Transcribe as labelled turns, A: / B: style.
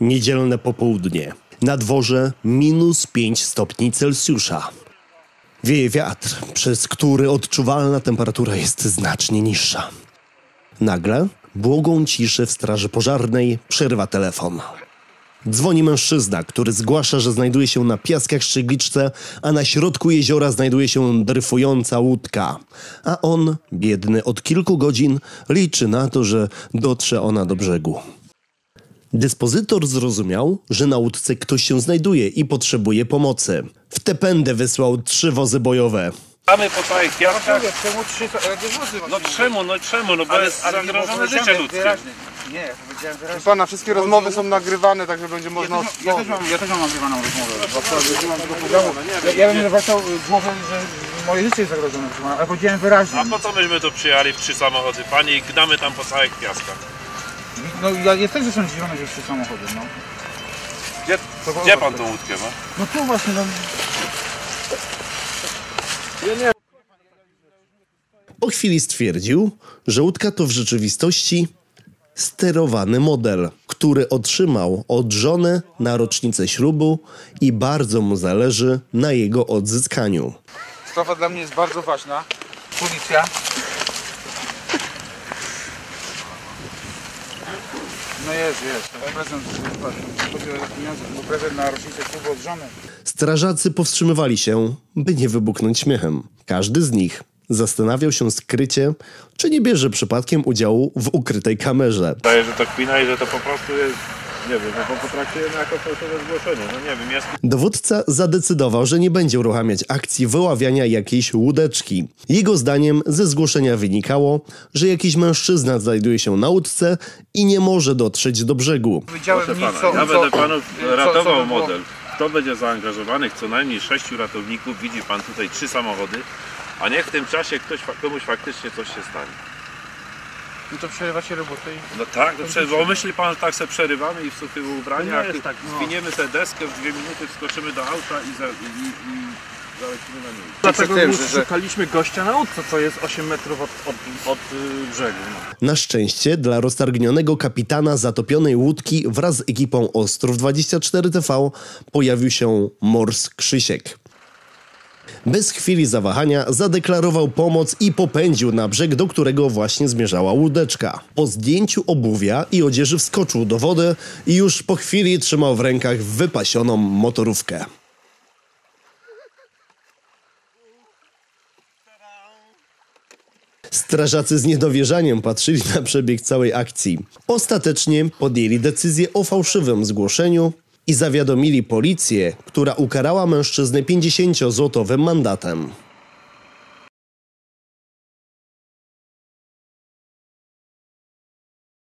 A: Niedzielne popołudnie. Na dworze minus 5 stopni Celsjusza. Wieje wiatr, przez który odczuwalna temperatura jest znacznie niższa. Nagle błogą ciszy w straży pożarnej przerywa telefon. Dzwoni mężczyzna, który zgłasza, że znajduje się na piaskach Szczygliczce, a na środku jeziora znajduje się dryfująca łódka. A on, biedny od kilku godzin, liczy na to, że dotrze ona do brzegu. Dyspozytor zrozumiał, że na łódce ktoś się znajduje i potrzebuje pomocy. W tę pędę wysłał trzy wozy bojowe.
B: Mamy po całych piaskach.
C: Czemu trzy
B: No czemu, no czemu, no bo jest zagrożone życie ludzkie.
C: Nie, ja powiedziałem wyraźnie.
D: Pana, wszystkie rozmowy są nagrywane, także będzie można...
C: Ja też, ja, też mam, ja też mam nagrywaną rozmowę. nie. Ja, ja bym nie zwracał głowy, że moje życie jest zagrożone, ale powiedziałem wyraźnie.
B: A po co myśmy tu przyjechali w trzy samochody, panie, i gnamy tam po całych piaskach?
C: No ja, ja też jestem zdziwiony, że trzy samochody, no.
B: Gdzie, gdzie pan tą łódkę ma?
C: No tu właśnie, no.
A: Po chwili stwierdził, że łódka to w rzeczywistości sterowany model, który otrzymał od żony na rocznicę ślubu i bardzo mu zależy na jego odzyskaniu.
C: Sprawa dla mnie jest bardzo ważna. Policja. No jest, jest. Prezent, chodzi o pieniądze, był prezent na rocznicę klubu od żony.
A: Strażacy powstrzymywali się, by nie wybuchnąć śmiechem. Każdy z nich zastanawiał się skrycie, czy nie bierze przypadkiem udziału w ukrytej kamerze.
B: Wydaje, że to kpina i że to po prostu jest, nie wiem, no potraktujemy jako fałszywe zgłoszenie, no nie wiem, jest
A: Dowódca zadecydował, że nie będzie uruchamiać akcji wyławiania jakiejś łódeczki. Jego zdaniem ze zgłoszenia wynikało, że jakiś mężczyzna znajduje się na łódce i nie może dotrzeć do brzegu.
B: Proszę
C: nic,
B: pana,
C: co,
B: ja
C: co,
B: będę panu
C: co- co
B: ratował
C: by było.
B: model. Kto będzie zaangażowanych? Co najmniej sześciu ratowników. Widzi pan tutaj trzy samochody. A niech w tym czasie ktoś, komuś faktycznie coś się stanie.
C: No to przerywacie robotę i...
B: No tak, no prze- bo myśli pan, że tak se przerywamy i w suchych ubraniach,
C: No jest tak, no.
B: zwiniemy tę deskę, w dwie minuty wskoczymy do auta i, za, i, i zalecimy na miejsce.
E: Dlatego
D: tym, że- że-
E: szukaliśmy gościa na łódce, co jest 8 metrów od, od, od y, brzegu. No.
A: Na szczęście dla roztargnionego kapitana zatopionej łódki wraz z ekipą Ostrów 24 TV pojawił się Mors Krzysiek. Bez chwili zawahania zadeklarował pomoc i popędził na brzeg, do którego właśnie zmierzała łódeczka. Po zdjęciu obuwia i odzieży wskoczył do wody i już po chwili trzymał w rękach wypasioną motorówkę. Strażacy z niedowierzaniem patrzyli na przebieg całej akcji. Ostatecznie podjęli decyzję o fałszywym zgłoszeniu i zawiadomili policję, która ukarała mężczyznę 50-złotowym mandatem.